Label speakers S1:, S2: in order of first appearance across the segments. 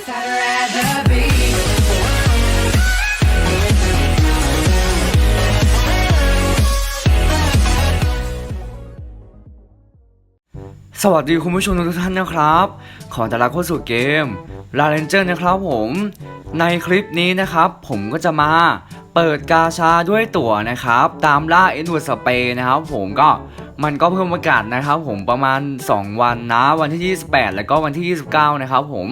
S1: สวัสดีคุณผู้ชมทุกท่านนะครับ ขอต้อนรับเข้าสู่เกม l a r a n g e r นะครับผม ในคลิปนี้นะครับ ผมก็จะมาเปิดกาชาด้วยตั๋วนะครับ ตามล่าเอ็นว r สเปนะครับผมก็มันก็เพิ่มประกาศนะครับผมประมาณ 2 วันนะ วันที่ 28 แล้วก็วันที่ 29 นะครับผม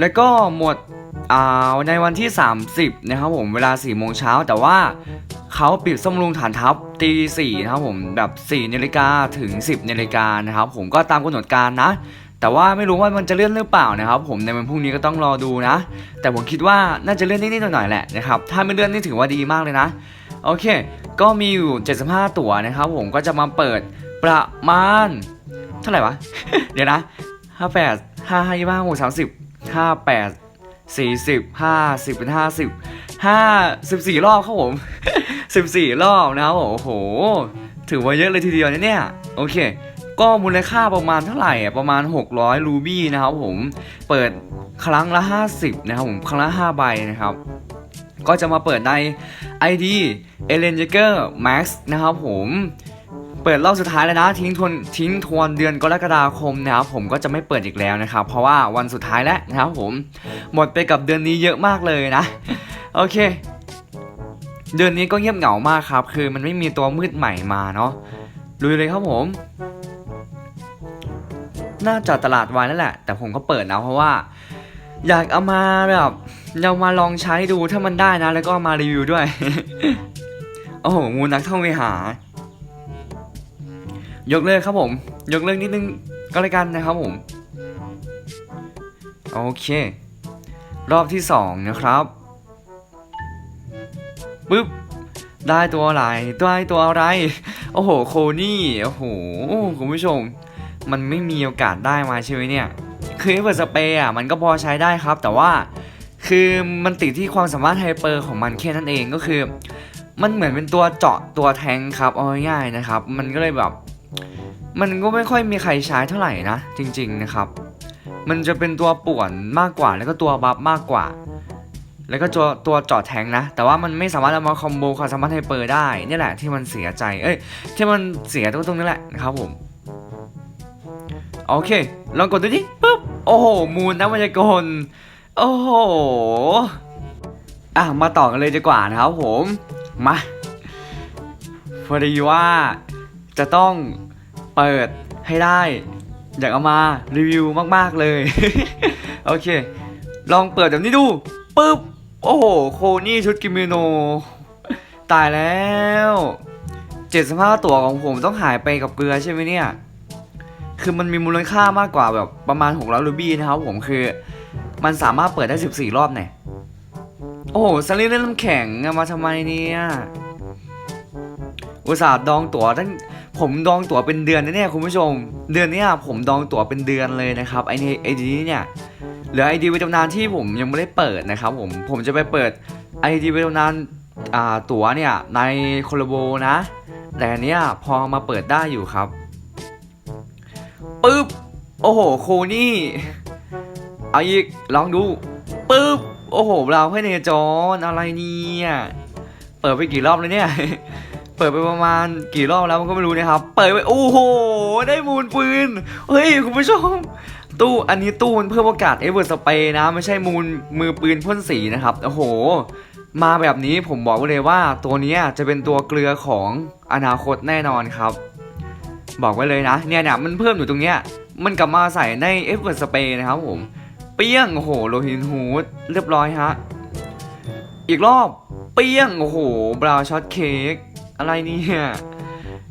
S1: แล้วก็หมดในวันที่ 30 นะครับผมเวลา4โมงเช้าแต่ว่าเขาปิดซ่อมรุงฐานทัพตี4นะครับผมแบบ4นาฬิกาถึง 10นาฬิกานะครับผมก็ตามกำหนดการนะ แต่ว่าไม่รู้ว่ามันจะเลื่อนหรือเปล่านะครับ ผมในวันพรุ่งนี้ก็ต้องรอดูนะ แต่ผมคิดว่าน่าจะเลื่อนนิดๆหน่อยๆแหละนะครับถ้าไม่เลื่อนนี่ถือว่าดีมากเลยนะโอเค ก็มีอยู่ 75 ตั๋วนะครับผมก็จะมาเปิดประมาณ เท่าไหร่วะ เดี๋ยวนะ 58 5 5 25 6 30 58 40 50เป็น50 54รอบครับผม14รอบนะครับผมโอ้โห ถือว่าเยอะเลยทีเดียวนะเนี่ย โอเค ก็มูลค่าประมาณเท่าไหร่ประมาณ 600 รูบี้นะครับผม เปิดครั้งละ 50 นะครับผม ครั้งละ 5 ใบนะครับ ก็จะมาเปิดใน ID e l e n j a g e r Max นะครับผม เปิดรอบสุดท้ายแล้วนะทิ้งทวนทิ้งทวนเดือนกรกฎาคมนะครับผมก็จะไม่เปิดอีกแล้วนะครับ เพราะว่าวันสุดท้ายแล้วนะครับผมหมดไปกับเดือนนี้เยอะมากเลยนะโอเค เดือนนี้ก็เงียบเหงามากครับ คือมันไม่มีตัวมืดใหม่มาเนาะลุยเลยครับผมน่าจะตลาดวายนั่นแหละ แต่ผมก็เปิดนะเพราะว่า อยากเอามาแบบเรามาลองใช้ดูถ้ามันได้นะ แล้วก็มารีวิวด้วย โอ้โหงูนักท่องไปหา ยกเลิกครับผม ยกเลิกนิดนึงก็แล้วกันนะครับผม โอเค รอบที่สองนะครับปึ๊บได้ตัวอะไรได้ตัวอะไร โอ้โห โคนี่ โอ้โห คุณผู้ชม มันไม่มีโอกาสได้มาใช่ไหมเนี่ย คือเปิดสเปรย์อะ มันก็พอใช้ได้ครับ แต่ว่า คือมันติดที่ความสามารถไฮเปอร์ของมันแค่นั้นเองก็คือ มันเหมือนเป็นตัวเจาะตัวแทงครับ เอาง่ายๆนะครับ มันก็เลยแบบ มันก็ไม่ค่อยมีใครใช้เท่าไหร่นะ จริง ๆนะครับ มันจะเป็นตัวป่วนมากกว่าแล้วก็ตัวบัฟมากกว่า แล้วก็ตัวตัวจาะแทงนะ แต่ว่ามันไม่สามารถเอามาคอมโบความสามารถไฮเปอร์ได้นี่แหละที่มันเสียใจเอ้ยที่มันเสียตรงตรงนี้แหละนะครับผมโอเค ลองกดดูดิปุ๊บโอ้โห มูลนะมายากลโอ้โหอะมาต่อกันเลยดีกว่านะครับผม มาพอดีว่า จะต้องเปิดให้ได้ อยากเอามารีวิวมากๆเลย โอเค ลองเปิดแบบนี้ดูปุ๊บ โอ้โห โคนี่ชุดกิมิโน ตายแล้วเจ็ดสภาตัวของผมต้องหายไปกับเกลือใช่ไหมเนี่ย คือมันมีมูลค่ามากกว่าแบบประมาณ600รูบี้นะครับผมคือ มันสามารถเปิดได้ 14 รอบเนี่ยโอ้โหสลิดเล่นน้ำแข็งมาทำไมเนี่ย อุตส่าห์ดองตั๋วตั้ง ผมดองตั๋วเป็นเดือนนะเนี่ยคุณผู้ชม เดือนนี้ผมดองตั๋วเป็นเดือนเลยนะครับไอไอดีนี้เนี่ยเหลือไอดีไว้ตำนานที่ผมยังไม่ได้เปิดนะครับผมผมจะไปเปิดไอดีไว้ตำนานอ่าตั๋วเนี่ยในโคลโบนะ แต่อันเนี้ยพอมาเปิดได้อยู่ครับปึ๊บโอ้โหโคนี่เอาอีกลองดูปึ๊บโอ้โหเราให้เนจรอะไรเนี่ยเปิดไปกี่รอบแล้วเนี่ย ปิดไปประมาณกี่รอบแล้วมันก็ไม่รู้นะครับ เปิดไปโอ้โห ได้มูลปืน เฮ้ยคุณผู้ชม ตู้อันนี้ตู้มันเพิ่มโอกาสเอเวอร์สเปย์นะ ไม่ใช่มูลมือปืนพ่นสีนะครับ โอ้โห มาแบบนี้ผมบอกไว้เลยว่าตัวนี้จะเป็นตัวเกลือของอนาคตแน่นอนครับ บอกไว้เลยนะ เนี่ยเนี่ยมันเพิ่มอยู่ตรงเนี้ย มันกลับมาใส่ในเอเวอร์สเปย์นะครับผม เปี้ยงโอ้โหโลหินฮูดเรียบร้อยฮะ อีกรอบเปี้ยงโอ้โหบราวช็อตเค้ก อะไรเนี่ย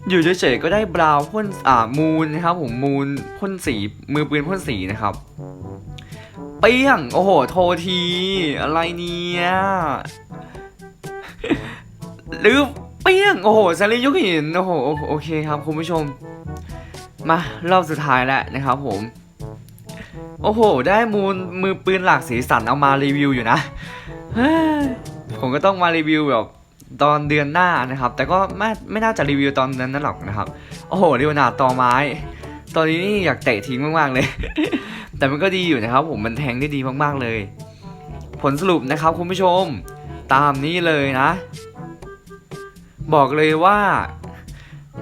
S1: อยู่เฉยๆก็ได้บราวน์พ่นอ่ามูลนะครับผมมูลพ่นสีมือปืนพ่นสีนะครับเปี้ยงโอ้โหโทที อะไรเนี่ยหรือเปี้ยงโอ้โหซาริยุกหินโอ้โหโอเคครับคุณผู้ชม มารอบสุดท้ายแล้วนะครับผม โอ้โห ได้มูลมือปืนหลากสีสันเอามารีวิวอยู่นะผมก็ต้องมารีวิวแบบ ตอนเดือนหน้านะครับ แต่ก็ไม่ไม่น่าจะรีวิวตอนนั้นนั่นหรอกนะครับ โอ้โหเรีวนาตอไม้ ตอนนี้นี่อยากเตะทิ้งมากๆเลย แต่มันก็ดีอยู่นะครับ ผมมันแทงได้ดีมากๆเลย ผลสรุปนะครับคุณผู้ชมตามนี้เลยนะ บอกเลยว่า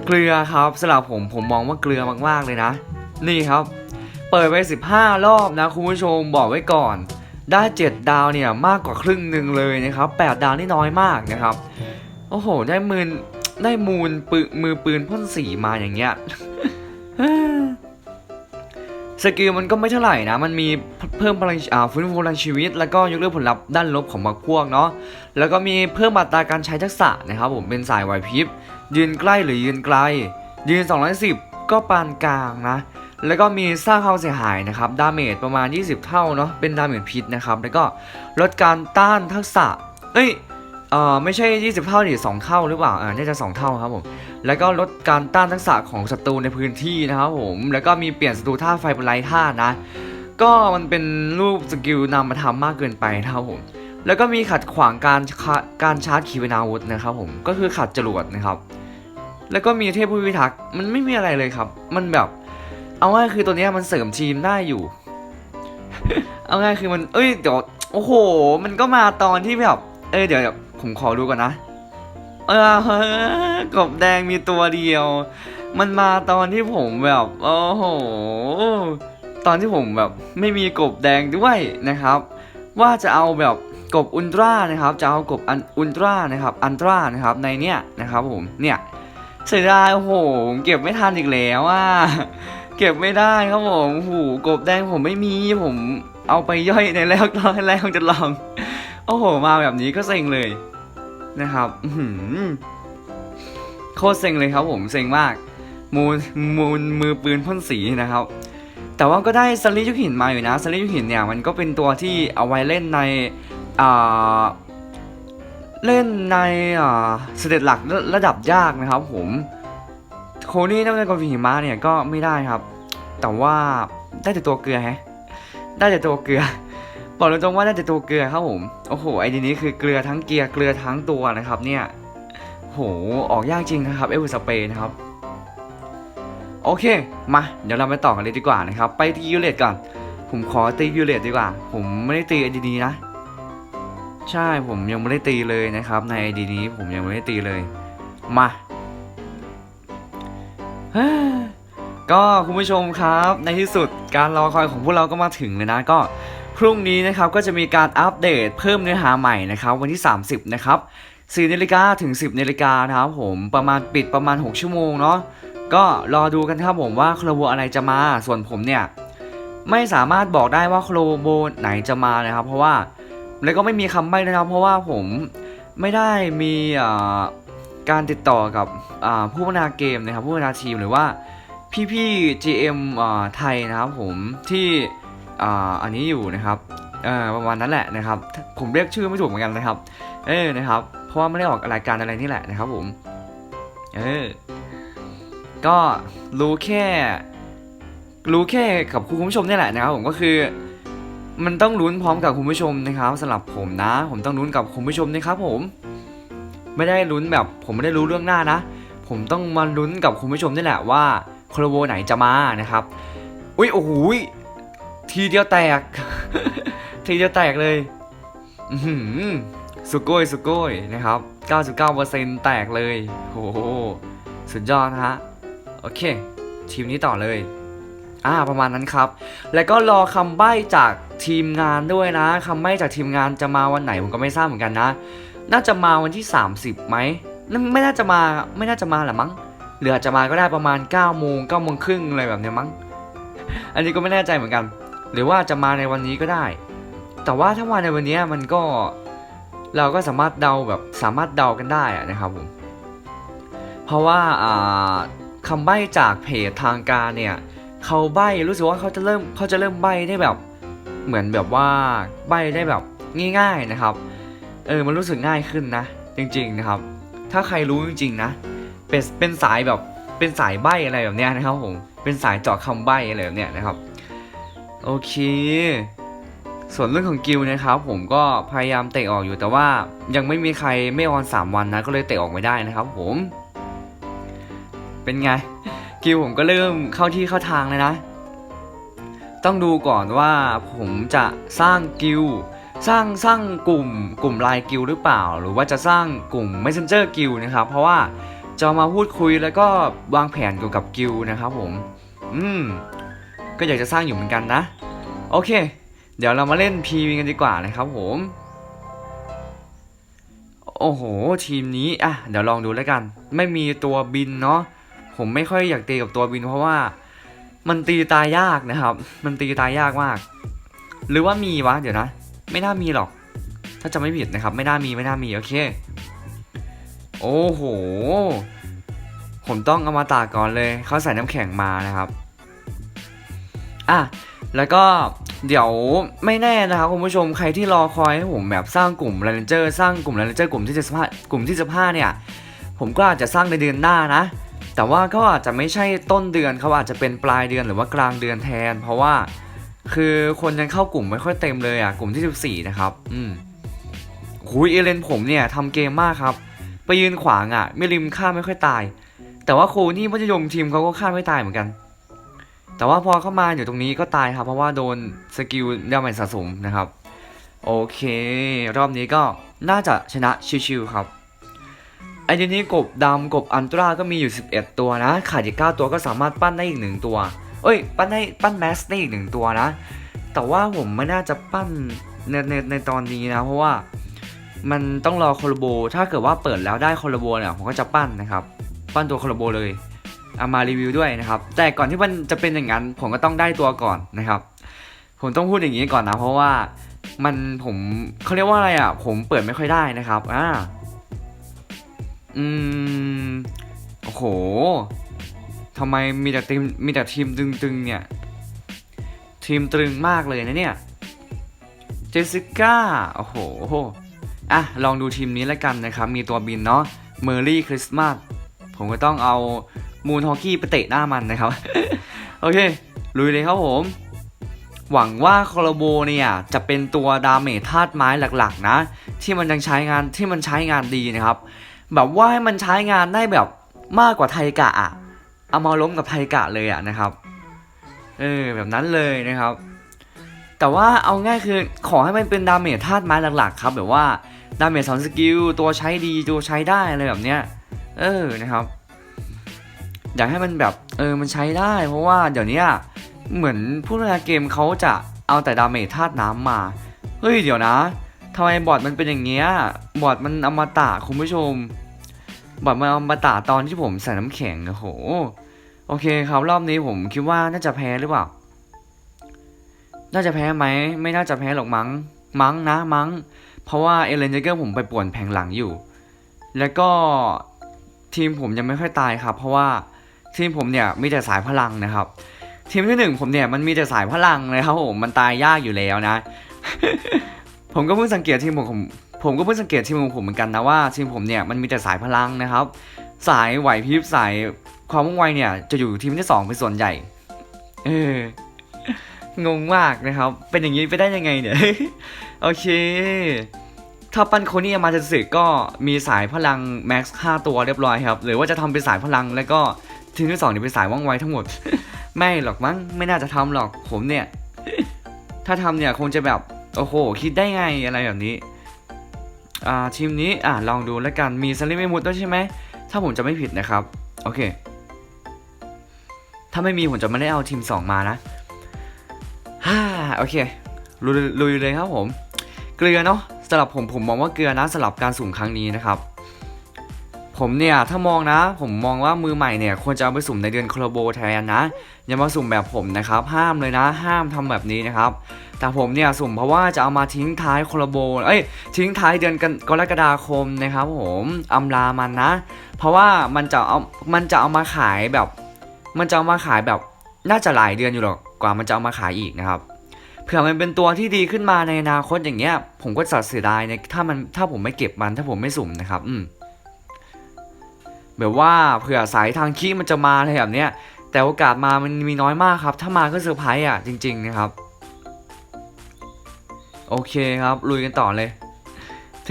S1: เกลือครับสำหรับผมผมมองว่าเกลือมากๆเลยนะ นี่ครับ เปิดไป 15 รอบนะคุณผู้ชมบอกไว้ก่อน ได้ 7 ดาวเนี่ยมากกว่าครึ่งหนึ่งเลยนะครับ 8 ดาวนี่น้อยมากนะครับ โอ้โห ได้มือได้มูลปืมือปืนพ่นสีมาอย่างเงี้ยสกิลมันก็ไม่เท่าไหร่นะ มันมีเพิ่มพลังอ่าฟื้นฟูพลังชีวิต แล้วก็ยกเลิกผลลัพธ์ด้านลบของบางพวกเนาะ แล้วก็มีเพิ่มอัตราการใช้ทักษะนะครับผม เป็นสายไหวพริบ ยืนใกล้หรือยืนไกล ยืน 210 ก็ปานกลางนะ แล้วก็มีสร้างความเสียหายนะครับดาเมจประมาณ 20 เท่าเนาะเป็นดาเมจพิษนะครับแล้วก็ลดการต้านทักษะเอ้ยเอ่อไม่ใช่ 20 เท่าดิ2เท่าหรือเปล่าอ่าน่าจะ 2 เท่าครับผมแล้วก็ลดการต้านทักษะของศัตรูในพื้นที่นะครับผมแล้วก็มีเปลี่ยนศัตรูท่าไฟเป็นไร้ท่านะ ก็มันเป็นรูปสกิลนำมาทำมากเกินไปนะครับผมแล้วก็มีขัดขวางการการชาร์จขีปนาวุธนะครับผมก็คือขัดจรวดนะครับ แล้วก็มีเทพผู้พิทักษ์มันไม่มีอะไรเลยครับ มันแบบ เอาง่ายคือตัวนี้มันเสริมทีมได้อยู่ เอาง่ายคือมัน เอ้ยเดี๋ยวโอ้โห มันก็มาตอนที่แบบ เอ้ยเดี๋ยวผมขอดูก่อนนะ เออกบแดงมีตัวเดียว มันมาตอนที่ผมแบบ โอ้โห ตอนที่ผมแบบ ไม่มีกบแดงด้วยนะครับ ว่าจะเอาแบบกบอุลตร้านะครับ จะเอากบอันอุลตร้านะครับ อันตร้านะครับในเนี้ยนะครับผม เนี่ยเสียดายโอ้โห เก็บไม่ทันอีกแล้วอะ เก็บไม่ได้ครับผมโอ้โหกบแดงผมไม่มีผมเอาไปย่อยในแรกร้อยแรกจะลองโอ้โหมาแบบนี้ก็เซ็งเลยนะครับโคตรเซ็งเลยครับผมเซ็งมากมูลมูลมือปืนพ่นสีนะครับ แต่ว่าก็ได้สลิยุกหินมาอยู่นะสลิยุกหินเนี่ยมันก็เป็นตัวที่เอาไว้เล่นในอ่าเล่นในอ่าสเตจหลักระระดับยากนะครับผม โคนี่นักเล่นกอล์ฟหิมะเนี่ยก็ไม่ได้ครับ แต่ว่าได้แต่ตัวเกลือแฮะได้แต่ตัวเกลือบอกตรงๆว่าได้แต่ตัวเกลือครับผมโอ้โหไอดีนี้คือเกลือทั้งเกียร์เกลือทั้งตัวนะครับ เนี่ยโหออกยากจริงนะครับเอลสเปนนะครับโอเค มา เดี๋ยวเราไปต่อกันเลยดีกว่านะครับ ไปที่ยูเลตก่อน ผมขอตียูเลตดีกว่า ผมไม่ได้ตีไอดีนี้นะ ใช่ผมยังไม่ได้ตีเลยนะครับ ในไอดีนี้ผมยังไม่ได้ตีเลย มา ก็คุณผู้ชมครับ ในที่สุดการรอคอยของพวกเราก็มาถึงเลยนะก็พรุ่งนี้นะครับก็จะมีการอัปเดตเพิ่มเนื้อหาใหม่นะครับ วันที่ 30 นะครับ4นาฬิกาถึง 10นาฬิกานะครับผมประมาณปิดประมาณ 6 ชั่วโมงเนาะก็รอดูกันครับผมว่าโคลโบอะไรจะมาส่วนผมเนี่ย ไม่สามารถบอกได้ว่าโคลโบไหนจะมานะครับ เพราะว่าแล้วก็ไม่มีคำใบ้นะครับ เพราะว่าผมไม่ได้มีอ่า การติดต่อกับผู้พัฒนาเกมนะครับผู้พัฒนาทีมหรือว่าพี่ๆ GM ไทยนะครับผมที่อันนี้อยู่นะครับประมาณนั้นแหละนะครับ ผมเรียกชื่อไม่ถูกเหมือนกันนะครับ เออนะครับ เพราะว่าไม่ได้ออกรายการอะไรนี่แหละนะครับผมเออก็รู้แค่ รู้แค่กับคุณผู้ชมนี่แหละนะครับผมก็คือ มันต้องลุ้นพร้อมกับคุณผู้ชมนะครับสำหรับผมนะ ผมต้องลุ้นกับคุณผู้ชมนะครับผม ไม่ได้ลุ้นแบบ ผมไม่ได้รู้เรื่องหน้านะ ผมต้องมาลุ้นกับคุณผู้ชมนี่แหละว่าโคลโบไหนจะมานะครับ อุ้ยโอ้โหทีเดียวแตก ทีเดียวแตกเลยอือหือสุโกยสุโกยนะครับ 99%แตกเลยโอ้โหสุดยอดนะฮะ โอเค ทีมนี้ต่อเลยอ่าประมาณนั้นครับ แล้วก็รอคำใบ้จากทีมงานด้วยนะคำใบ้จากทีมงานจะมาวันไหนผมก็ไม่ทราบเหมือนกันนะ น่าจะมาวันที่ 30ไหมน่าไม่น่าจะมาไม่น่าจะมาหละมั้งหรืออาจจะมาก็ได้ประมาณ9โมง9โมงครึ่งอะไรแบบนี้มั้ง อันนี้ก็ไม่แน่ใจเหมือนกัน หรือว่าจะมาในวันนี้ก็ได้ แต่ว่าถ้ามาในวันนี้มันก็เราก็สามารถเดาแบบสามารถเดากันได้นะครับผมเพราะว่าอ่าคำใบ้จากเพจทางการเนี่ยเขาใบ้รู้สึกว่าเขาจะเริ่มเขาจะเริ่มใบ้ได้แบบ เหมือนแบบว่าใบ้ได้แบบง่าย ๆนะครับ เออมันรู้สึกง่ายขึ้นนะ จริงๆนะครับ ถ้าใครรู้จริง ๆ นะ เป็นเป็นสายแบบเป็นสายใบ้อะไรแบบเนี้ยนะครับผมเป็นสายเจาะคำใบ้อะไรแบบเนี้ยนะครับโอเค ส่วนเรื่องของกิลนะครับ ผมก็พยายามเตะออกอยู่แต่ว่ายังไม่มีใครไม่ออนสามวันนะก็เลยเตะออกไม่ได้นะครับ ผม เป็นไง กิลผมก็เริ่มเข้าที่เข้าทางเลยนะ ต้องดูก่อนว่าผมจะสร้างกิล สร้างสร้างกลุ่มกลุ่มไลน์กิลหรือเปล่า หรือว่าจะสร้างกลุ่ม Messenger กิลนะครับ เพราะว่าจะมาพูดคุยแล้วก็วางแผนเกี่ยวกับกิลนะครับผม อืม ก็อยากจะสร้างอยู่เหมือนกันนะ โอเค เดี๋ยวเรามาเล่น PV กันดีกว่านะครับผม โอ้โห ทีมนี้ อะ เดี๋ยวลองดูแล้วกัน ไม่มีตัวบินเนาะ ผมไม่ค่อยอยากตีกับตัวบินเพราะว่า มันตีตายยากนะครับ มันตีตายยากมาก หรือว่ามีวะ เดี๋ยวนะ ไม่น่ามีหรอก ถ้าจะไม่ผิดนะครับ ไม่น่ามีไม่น่ามีโอเค โอ้โห ผมต้องเอามาตากก่อนเลยเขาใส่น้ำแข็งมานะครับ อะแล้วก็เดี๋ยวไม่แน่นะครับคุณผู้ชมใครที่รอคอยให้ผมแบบสร้างกลุ่ม r รนเจอร์สร้างกลุ่ม r รนเจอร์กลุ่มที่จะสกลุ่มที่จะผ้าเนี่ย ผมก็อาจจะสร้างในเดือนหน้านะ แต่ว่าก็อาจจะไม่ใช่ต้นเดือนเขาอาจจะเป็นปลายเดือนหรือว่ากลางเดือนแทน เพราะว่า คือคนยังเข้ากลุ่มไม่ค่อยเต็มเลยอะกลุ่มที่ 14 นะครับ อืมคุยเอเลนผมเนี่ยทำเกมมากครับ ไปยืนขวางอะ ไม่ริมฆ่าไม่ค่อยตาย แต่ว่าครูนี่มัธยมทีมเขาก็ฆ่าไม่ตายเหมือนกัน แต่ว่าพอเข้ามาอยู่ตรงนี้ก็ตายครับ เพราะว่าโดนสกิลดาเมจสะสมนะครับ โอเค รอบนี้ก็น่าจะชนะชิวๆครับไอเดีนี้กบดำกบอันตราก็มีอยู่ 11 ตัวนะขาดอีก9ตัวก็สามารถปั้นได้อีกหนึ่งตัว เอ้ย ปั้นได้ปั้นแมสได้อีกหนึ่งตัวนะ แต่ว่าผมไม่น่าจะปั้นในในในตอนนี้นะ เพราะว่ามันต้องรอคอลโบ ถ้าเกิดว่าเปิดแล้วได้คอลโบเนี่ยผมก็จะปั้นนะครับ ปั้นตัวคอลโบเลยเอามารีวิวด้วยนะครับ แต่ก่อนที่มันจะเป็นอย่างนั้น ผมก็ต้องได้ตัวก่อนนะครับ ผมต้องพูดอย่างนี้ก่อนนะ เพราะว่ามันผมเขาเรียกว่าอะไรอะ ผมเปิดไม่ค่อยได้นะครับอ่าอืมโอ้โห ทำไมมีแต่ทีมมีแต่ทีมตึงๆเนี่ย ทีมตรึงมากเลยนะเนี่ย เจสสิก้า โอ้โห อะ ลองดูทีมนี้แล้วกันนะครับ มีตัวบินเนาะ เมอร์รี่คริสต์มาส ผมก็ต้องเอามูนฮอกกี้ไปเตะหน้ามันนะครับ โอเค ลุยเลยครับผม หวังว่าคอร์โบเนี่ย จะเป็นตัวดาเมจธาตุไม้หลักๆ นะ ที่มันยังใช้งานที่มันใช้งานดีนะครับ แบบว่าให้มันใช้งานได้แบบมากกว่าไทกะอะ เอามาล้มกับไทกะเลยอะนะครับ เออแบบนั้นเลยนะครับ แต่ว่าเอาง่ายคือขอให้มันเป็นดาเมจธาตุไม้หลักๆครับแบบว่าดาเมจสองสกิลตัวใช้ดีตัวใช้ได้อะไรแบบเนี้ย เออนะครับ อยากให้มันแบบเออมันใช้ได้ เพราะว่าเดี๋ยวนี้เหมือนผู้พัฒนาเกมเขาจะเอาแต่ดาเมจธาตุน้ำมา เฮ้ยเดี๋ยวนะทำไมบอดมันเป็นอย่างเงี้ยบอดมันอมตะคุณผู้ชมบอดมันอมตะตอนที่ผมใส่น้ำแข็งโอ้โห โอเคครับรอบนี้ผมคิดว่าน่าจะแพ้หรือเปล่า น่าจะแพ้ไหม ไม่น่าจะแพ้หรอกมั้ง มั้งนะมั้ง เพราะว่าเอเลนเจเกอร์ผมไปป่วนแผงหลังอยู่ แล้วก็ทีมผมยังไม่ค่อยตายครับ เพราะว่าทีมผมเนี่ยมีแต่สายพลังนะครับ ทีมที่หนึ่งผมเนี่ยมันมีแต่สายพลังเลยครับผมมันตายยากอยู่แล้วนะ ผมก็เพิ่งสังเกตทีมผมผมผมก็เพิ่งสังเกตทีมของผมเหมือนกันนะว่าทีมผมเนี่ยมันมีแต่สายพลังนะครับ สายไหวพริบสาย ความว่องไวเนี่ยจะอยู่ทีมที่สองเป็นส่วนใหญ่ เอองงมากนะครับ เป็นอย่างนี้ไปได้ยังไงเนี่ย โอเค ถ้าปั้นโคนี่มาจะสึกก็มีสายพลังแม็กซ์5ตัวเรียบร้อยครับ หรือว่าจะทำเป็นสายพลังแล้วก็ทีมที่สองเนี่ยเป็นสายว่องไวทั้งหมด ไม่หรอกมั้ง ไม่น่าจะทำหรอกผมเนี่ย ถ้าทำเนี่ยคงจะแบบ โอ้โห คิดได้ไงอะไรแบบนี้ อ่าทีมนี้อ่าลองดูแล้วกัน มีสลิมไม่มุดด้วยใช่ไหม ถ้าผมจะไม่ผิดนะครับ โอเค ถ้าไม่มีผมจะไม่ได้เอาทีม 2 มานะฮ่าโอเคลุยลุยเลยครับผม เกลือเนาะสำหรับผมผมมองว่าเกลือนะสำหรับการสุ่มครั้งนี้นะครับ ผมเนี่ยถ้ามองนะ ผมมองว่ามือใหม่เนี่ยควรจะเอาไปสุ่มในเดือนโคลโบแทนนะอย่ามาสุ่มแบบผมนะครับ ห้ามเลยนะ ห้ามทำแบบนี้นะครับ แต่ผมเนี่ยสุ่มเพราะว่าจะเอามาทิ้งท้ายโคลโบเอ้ยทิ้งท้ายเดือนกันกรกฎาคมนะครับ ผมอำลามันนะ เพราะว่ามันจะเอามันจะเอามาขายแบบ มันจะเอามาขายแบบน่าจะหลายเดือนอยู่หรอกกว่ามันจะเอามาขายอีกนะครับเผื่อมันเป็นตัวที่ดีขึ้นมาในอนาคตอย่างเงี้ย ผมก็จะเสียดายในถ้ามันถ้าผมไม่เก็บมันถ้าผมไม่สุ่มนะครับ อืมแบบว่าเผื่อสายทางขี้มันจะมาอะไรแบบเนี้ยแต่โอกาสมามันมีน้อยมากครับ ถ้ามาก็เซอร์ไพรส์อะจริง ๆ นะครับ โอเคครับลุยกันต่อเลย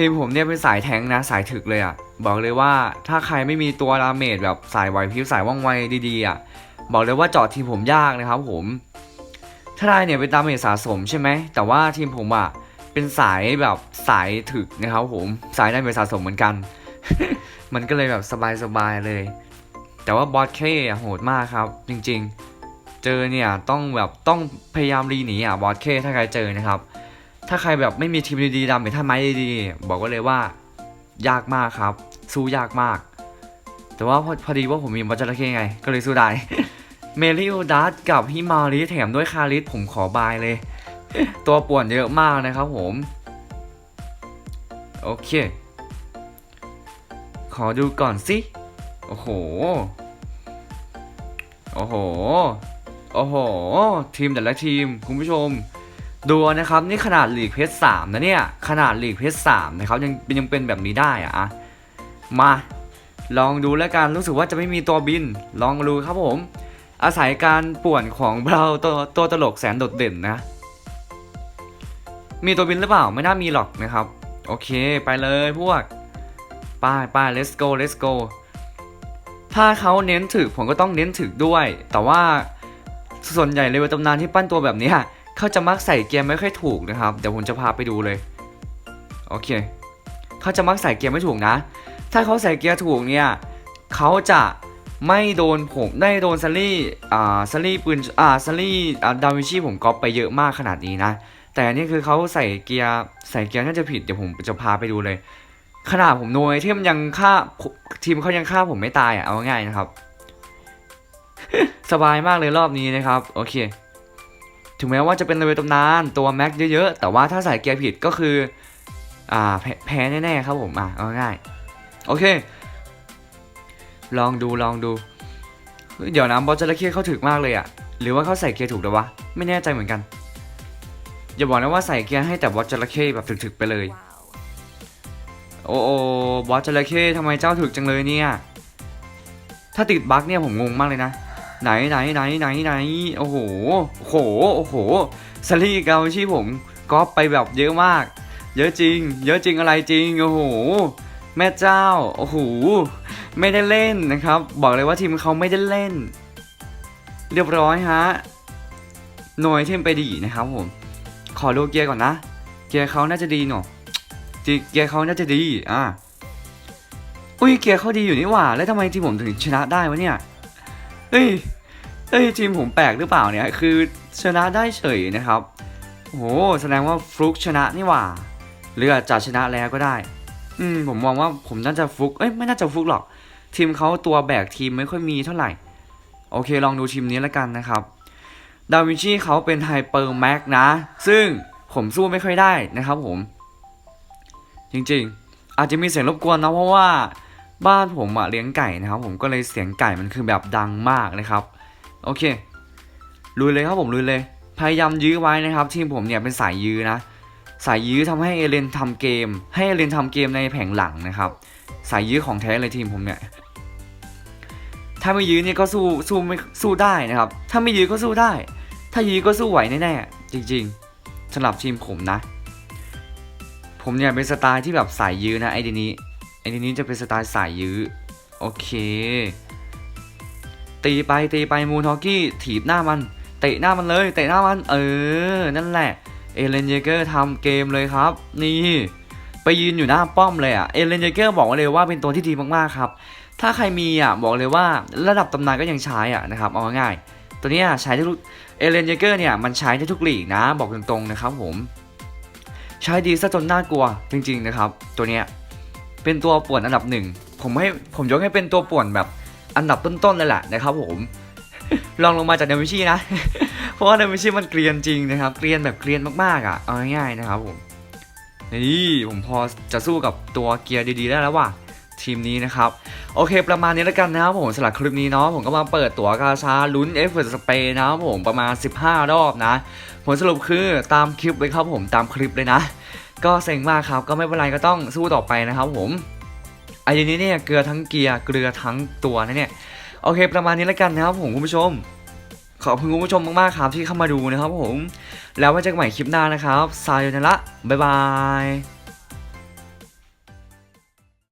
S1: ทีมผมเนี่ยเป็นสายแทงนะสายถึกเลยอะ บอกเลยว่าถ้าใครไม่มีตัวดาเมจแบบสายไหวพริบสายว่องไวดีๆอะ บอกเลยว่าเจอดทีมผมยากนะครับผมถ้าได้เนี่ยเป็นดาเมจสะสมใช่ไหมแต่ว่าทีมผมอะเป็นสายแบบสายถึกนะครับผมสายดาเมจสะสมเหมือนกัน มันก็เลยแบบสบายๆเลย แต่ว่าบอสเคอะโหดมากครับ จริง ๆ เจอเนี่ยต้องแบบต้องพยายามรีหนีอะบอสเคถ้าใครเจอนะครับ ถ้าใครแบบไม่มีทีมดีๆดำหรือท่าไม้ดีๆบอกไว้เลยว่ายากมากครับ สู้ยากมาก แต่ว่าพอพอดีว่าผมมีบอจระเข้ไง ก็เลยสู้ได้ เมลิโอดัสกับฮิมาริแถมด้วยคาริสผมขอบายเลย ตัวป่วนเยอะมากนะครับผม โอเค ขอดูก่อนสิ โอ้โห โอ้โห โอ้โห ทีมแต่ละทีม คุณผู้ชม ดูนะครับนี่ขนาดหลีกเพชรสามนะเนี่ยขนาดหลีกเพชรสามนะครับยังยังเป็นแบบนี้ได้อะมาลองดูแล้วกันรู้สึกว่าจะไม่มีตัวบิน ลองดูครับผม อาศัยการป่วนของเราตัวตัวตลกแสนโดดเด่นนะ มีตัวบินหรือเปล่าไม่น่ามีหรอกนะครับ โอเคไปเลยพวกไป้ายป้าย let's go let's go ถ้าเขาเน้นถึกผมก็ต้องเน้นถึกด้วย แต่ว่าส่วนใหญ่เลยตำนานที่ปั้นตัวแบบนี้ เขาจะมักใส่เกียร์ไม่ค่อยถูกนะครับ เดี๋ยวผมจะพาไปดูเลย โอเค เขาจะมักใส่เกียร์ไม่ถูกนะ ถ้าเขาใส่เกียร์ถูกเนี่ยเขาจะไม่โดนผมได้โดนซัลลี่อ่าซัลลี่ปืนอ่าซัลลี่อ่าดาวิชีผมก๊อปไปเยอะมากขนาดนี้นะ แต่นี่คือเขาใส่เกียร์ใส่เกียร์น่าจะผิดเดี๋ยวผมจะพาไปดูเลย ขนาดผมโนยทีมยังฆ่าทีมเขายังฆ่าผมไม่ตายอะเอาง่ายนะครับ สบายมากเลยรอบนี้นะครับ โอเค ถึงแม้ว่าจะเป็นเลยตำนานตัวแม็กเยอะๆ แต่ว่าถ้าใส่เกียร์ผิดก็คืออ่าแพ้แพ้แน่ๆครับผมอะเอาง่ายๆโอเค ลองดูลองดู เดี๋ยวนะบอสจระเข้เขาถึกมากเลยอะหรือว่าเขาใส่เกียร์ถูกหรือวะไม่แน่ใจเหมือนกัน อย่าบอกนะว่าใส่เกียร์ให้แต่บอสจระเข้แบบถึกๆไปเลย โอ้โอบอสจระเข้ทำไมเจ้าถึกจังเลยเนี่ยถ้าติดบั๊กเนี่ยผมงงมากเลยนะ ไหนไหนไหนไหนไหนโอ้โหโอ้โหโอ้โหสลีเกาชีผมก๊อปไปแบบเยอะมาก เยอะจริง เยอะจริงอะไรจริงโอ้โหแม่เจ้าโอ้โหไม่ได้เล่นนะครับ บอกเลยว่าทีมเขาไม่ได้เล่น เรียบร้อยฮะหน่วยเทมไปดีนะครับผมขอดูเกียร์ก่อนนะเกียร์เขาน่าจะดีหนอะจีเกียร์เขาน่าจะดีอะอุ้ยเกียร์เขาดีอยู่นี่หว่า แล้วทำไมทีมผมถึงชนะได้วะเนี่ย เฮ้ยเฮ้ยทีมผมแปลกหรือเปล่าเนี่ย คือชนะได้เฉยนะครับโอ้โหแสดงว่าฟลุกชนะนี่หว่าหรืออาจจะชนะแล้วก็ได้ อืมผมมองว่าผมน่าจะฟลุกเอ้ยไม่น่าจะฟลุกหรอก ทีมเขาตัวแบกทีมไม่ค่อยมีเท่าไหร่ โอเคลองดูทีมนี้แล้วกันนะครับ ดาวินชีเขาเป็นไฮเปอร์แม็กนะ ซึ่งผมสู้ไม่ค่อยได้นะครับผม จริงๆ อาจจะมีเสียงรบกวนนะเพราะว่า บ้านผมอะเลี้ยงไก่นะครับ ผมก็เลยเสียงไก่มันคือแบบดังมากนะครับ โอเคลุยเลยครับผมลุยเลย พยายามยื้อไว้นะครับ ทีมผมเนี่ยเป็นสายยื้อนะ สายยื้อทำให้เอเลนทำเกม ให้เอเลนทำเกมในแผงหลังนะครับ สายยื้อของแท้เลยทีมผมเนี่ยถ้าไม่ยื้อเนี่ยก็สู้สู้ไม่สู้ได้นะครับ ถ้าไม่ยื้อก็สู้ได้ ถ้ายื้อก็สู้ไหวแน่ๆจริง ๆสำหรับทีมผมนะ ผมเนี่ยเป็นสไตล์ที่แบบสายยื้อนะไอ้ดีนี้ ไอ้ดีนี้จะเป็นสไตล์สายยื้อ โอเค ตีไปตีไปมูนฮอกกี้ถีบหน้ามันเตะหน้ามันเลยเตะหน้ามันเออ นั่นแหละ เอเลนเยเกอร์ทำเกมเลยครับ นี่ ไปยืนอยู่หน้าป้อมเลยอะเอเลนเยเกอร์บอกเลยว่าเป็นตัวที่ดีมากๆครับ ถ้าใครมีอะบอกเลยว่าระดับตำนานก็ยังใช้อะนะครับเอาง่ายตัวนี้ใช้ได้ทุกเอเลนเยเกอร์เนี่ยมันใช้ได้ทุกหลีกนะ บอกตรงๆนะครับผม ใช้ดีซะจนน่ากลัวจริงๆนะครับ ตัวเนี้ย เป็นตัวป่วนอันดับหนึ่งผมให้ผมยกให้เป็นตัวป่วนแบบอันดับต้นๆเลยแหละนะครับผมลองลงมาจากเดวิชี่นะ เพราะว่าเดวิชี่มันเกรียนจริงนะครับ เกรียนแบบเกรียนมากๆอะ เอาง่ายๆนะครับผม นี่ผมพอจะสู้กับตัวเกียร์ดีๆได้แล้วว่ะทีมนี้นะครับ โอเคประมาณนี้แล้วกันนะครับผมสำหรับคลิปนี้เนาะผมก็มาเปิดตัวกาชาลุ้นเอฟเฟอร์สเปย์นะครับผมประมาณ 15 รอบนะ ผลสรุปคือตามคลิปเลยครับผมตามคลิปเลยนะ ก็เซ็งมากครับก็ไม่เป็นไรก็ต้องสู้ต่อไปนะครับผมไอ้นี้เนี่ยเกลือทั้งเกียร์เกลือทั้งตัวนะเนี่ยโอเคประมาณนี้แล้วกันนะครับผมคุณผู้ชม ขอบคุณคุณผู้ชมมากๆครับที่เข้ามาดูนะครับผม แล้วไว้เจอกันใหม่คลิปหน้านะครับซายโยนละบ๊ายบาย